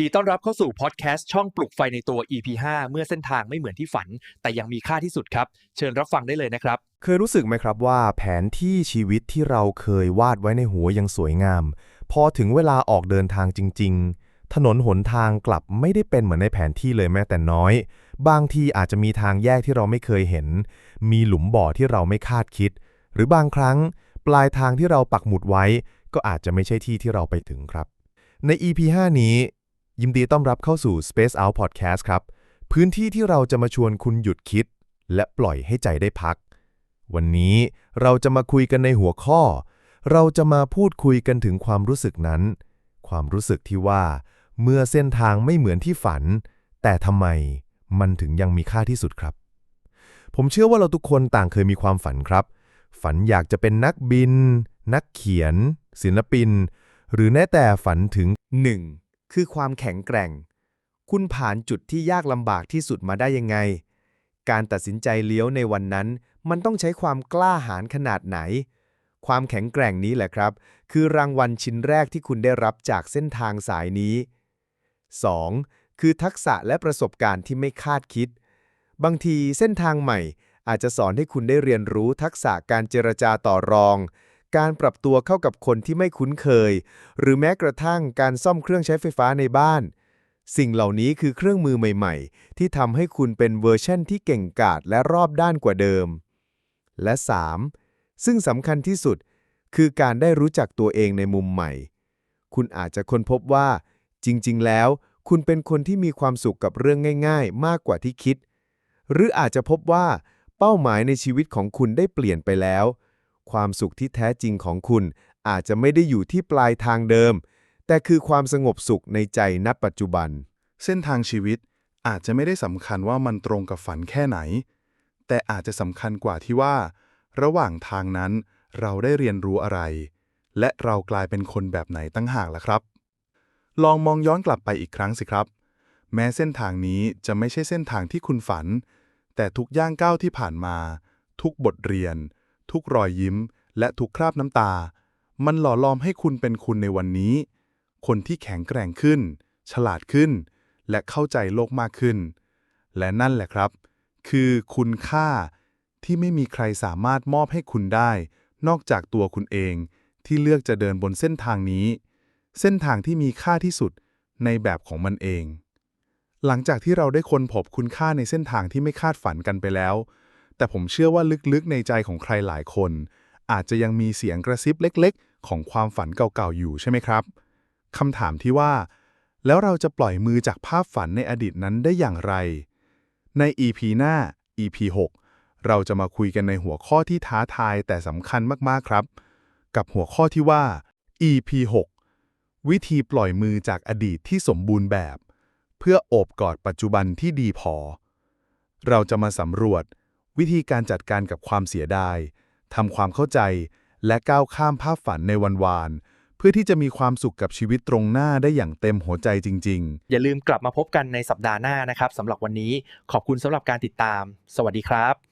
ดีต้อนรับเข้าสู่พอดแคสต์ช่องปลุกไฟในตัว EP 5 เมื่อเส้นทางไม่เหมือนที่ฝัน แต่ยังมีค่าที่สุดครับ เชิญรับฟังได้เลยนะครับ เคยรู้สึกไหมครับว่าแผนที่ชีวิตที่เราเคยวาดไว้ในหัวยังสวยงาม พอถึงเวลาออกเดินทางจริง ๆ ถนนหนทางกลับไม่ได้เป็นเหมือนในแผนที่เลยแม้แต่น้อย บางทีอาจจะมีทางแยกที่เราไม่เคยเห็น มีหลุมบ่อที่เราไม่คาดคิด หรือบางครั้ง ปลายทางที่เราปักหมุดไว้ ก็อาจจะไม่ใช่ที่ที่เราไปถึงครับ ใน EP 5 นี้ ยินดีต้อนรับเข้าสู่ Space Out Podcast ครับ พื้นที่ที่เราจะมาชวนคุณหยุดคิด และปล่อยให้ใจได้พัก วันนี้เราจะมาคุยกันในหัวข้อ เราจะมาพูดคุยกันถึงความรู้สึกนั้น ความรู้สึกที่ว่า เมื่อเส้นทางไม่เหมือนที่ฝัน แต่ทำไมมันถึงยังมีค่าที่สุดครับ ผมเชื่อว่าเราทุกคนต่างเคยมีความฝันครับ ฝันอยากจะเป็นนักบิน นักเขียน ศิลปิน หรือแม้แต่ฝันถึง 1. คือความแข็งแกร่ง คุณผ่านจุดที่ยากลำบากที่สุดมาได้ยังไง การตัดสินใจเลี้ยวในวันนั้น มันต้องใช้ความกล้าหาญขนาดไหน ความแข็งแกร่งนี้แหละครับ คือรางวัลชิ้นแรกที่คุณได้รับจากเส้นทางสายนี้ 2. คือทักษะและประสบการณ์ที่ไม่คาดคิด บางทีเส้นทางใหม่อาจจะสอนให้คุณได้เรียนรู้ทักษะการเจรจาต่อรอง การปรับตัวเข้ากับคนที่ไม่คุ้นเคย หรือแม้กระทั่งการซ่อมเครื่องใช้ไฟฟ้าในบ้าน สิ่งเหล่านี้คือเครื่องมือใหม่ ๆ ที่ทำให้คุณเป็นเวอร์ชั่นที่เก่งกาจและรอบด้านกว่าเดิม และ 3. ซึ่งสำคัญที่สุด คือการได้รู้จักตัวเองในมุมใหม่ คุณอาจจะค้นพบว่า จริง ๆ แล้ว คุณเป็นคนที่มีความสุขกับเรื่องง่าย ๆ มากกว่าที่คิด หรืออาจจะพบว่า เป้าหมายในชีวิตของคุณได้เปลี่ยนไปแล้ว ความสุขที่แท้จริงของคุณ อาจจะไม่ได้อยู่ที่ปลายทางเดิม แต่คือความสงบสุขในใจณปัจจุบัน เส้นทางชีวิตอาจจะไม่ได้สำคัญว่ามันตรงกับฝันแค่ไหน แต่อาจจะสำคัญกว่าที่ว่า ระหว่างทางนั้นเราได้เรียนรู้อะไร และเรากลายเป็นคนแบบไหนตั้งหากล่ะครับ ลองมองย้อนกลับไปอีกครั้งสิครับ แม้เส้นทางนี้จะไม่ใช่เส้นทางที่คุณฝัน แต่ทุกย่างก้าวที่ผ่านมา ทุกบทเรียน ทุกรอยยิ้ม และทุกคราบน้ำตา มันหล่อหลอมให้คุณเป็นคุณในวันนี้ คนที่แข็งแกร่งขึ้น ฉลาดขึ้น และเข้าใจโลกมากขึ้น และนั่นแหละครับ คือคุณค่าที่ไม่มีใครสามารถมอบให้คุณได้ นอกจากตัวคุณเองที่เลือกจะเดินบนเส้นทางนี้ เส้นทางที่มีค่าที่สุดในแบบของมันเอง หลังจากที่เราได้ค้นพบคุณค่าในเส้นทางที่ไม่คาดฝันกันไปแล้ว แต่ผมเชื่อว่าลึกๆในใจของใครหลายคน อาจจะยังมีเสียงกระซิบเล็ก ๆ ของความฝันเก่าๆอยู่ใช่ไหมครับคำถามที่ว่า แล้วเราจะปล่อยมือจากภาพฝันในอดีตนั้นได้อย่างไร ใน EP หน้า EP 6 เราจะมาคุยกันในหัวข้อที่ท้าทายแต่สำคัญมากๆครับ กับหัวข้อที่ว่า EP 6 วิธีปล่อยมือจากอดีตที่สมบูรณ์แบบ เพื่อโอบกอดปัจจุบันที่ดีพอ เราจะมาสำรวจ วิธีการจัดการกับความเสียดายทำความเข้าใจและก้าวข้ามภาพฝันในวันวานเพื่อที่จะมีความสุขกับชีวิตตรงหน้าได้อย่างเต็มหัวใจจริง ๆ อย่าลืมกลับมาพบกันในสัปดาห์หน้านะครับสำหรับวันนี้ขอบคุณสำหรับการติดตาม สวัสดีครับ